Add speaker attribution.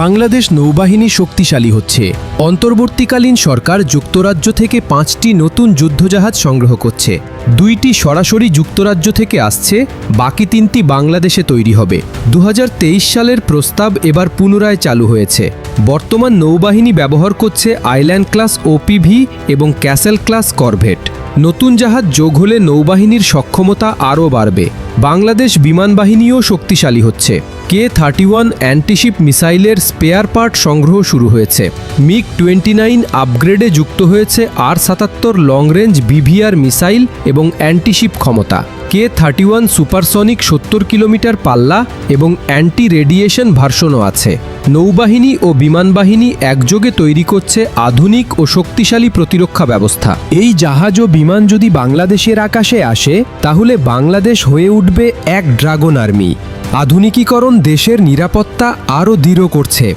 Speaker 1: বাংলাদেশ নৌবাহিনী শক্তিশালী হচ্ছে। অন্তর্বর্তীকালীন সরকার যুক্তরাজ্য থেকে পাঁচটি নতুন যুদ্ধজাহাজ সংগ্রহ করছে। দুইটি সরাসরি যুক্তরাজ্য থেকে আসছে, বাকি তিনটি বাংলাদেশে তৈরি হবে। দু হাজার তেইশ সালের প্রস্তাব এবার পুনরায় চালু হয়েছে। বর্তমান নৌবাহিনী ব্যবহার করছে আইল্যান্ড ক্লাস ওপিভি এবং ক্যাসেল ক্লাস করভেট। নতুন জাহাজ যোগ হলে নৌবাহিনীর সক্ষমতা আরও বাড়বে। বাংলাদেশ বিমান বাহিনীও শক্তিশালী হচ্ছে। কে থার্টি ওয়ান অ্যান্টিশিপ মিসাইলের স্পেয়ার পার্ট সংগ্রহ শুরু হয়েছে। মিগ টোয়েন্টি নাইন আপগ্রেডে যুক্ত হয়েছে আর সাতাত্তর লং রেঞ্জ বিভিআর মিসাইল এবং অ্যান্টিশিপ ক্ষমতা। কে থার্টি ওয়ান সুপারসনিক সত্তর কিলোমিটার পাল্লা এবং অ্যান্টি রেডিয়েশন ভার্সনও আছে। নৌবাহিনী ও বিমানবাহিনী একযোগে তৈরি করছে আধুনিক ও শক্তিশালী প্রতিরক্ষা ব্যবস্থা। এই জাহাজ ও বিমান যদি বাংলাদেশের আকাশে আসে, তাহলে বাংলাদেশ হয়ে উঠবে এক ড্রাগন আর্মি। আধুনিকীকরণ দেশের নিরাপত্তা আরও দৃঢ় করছে।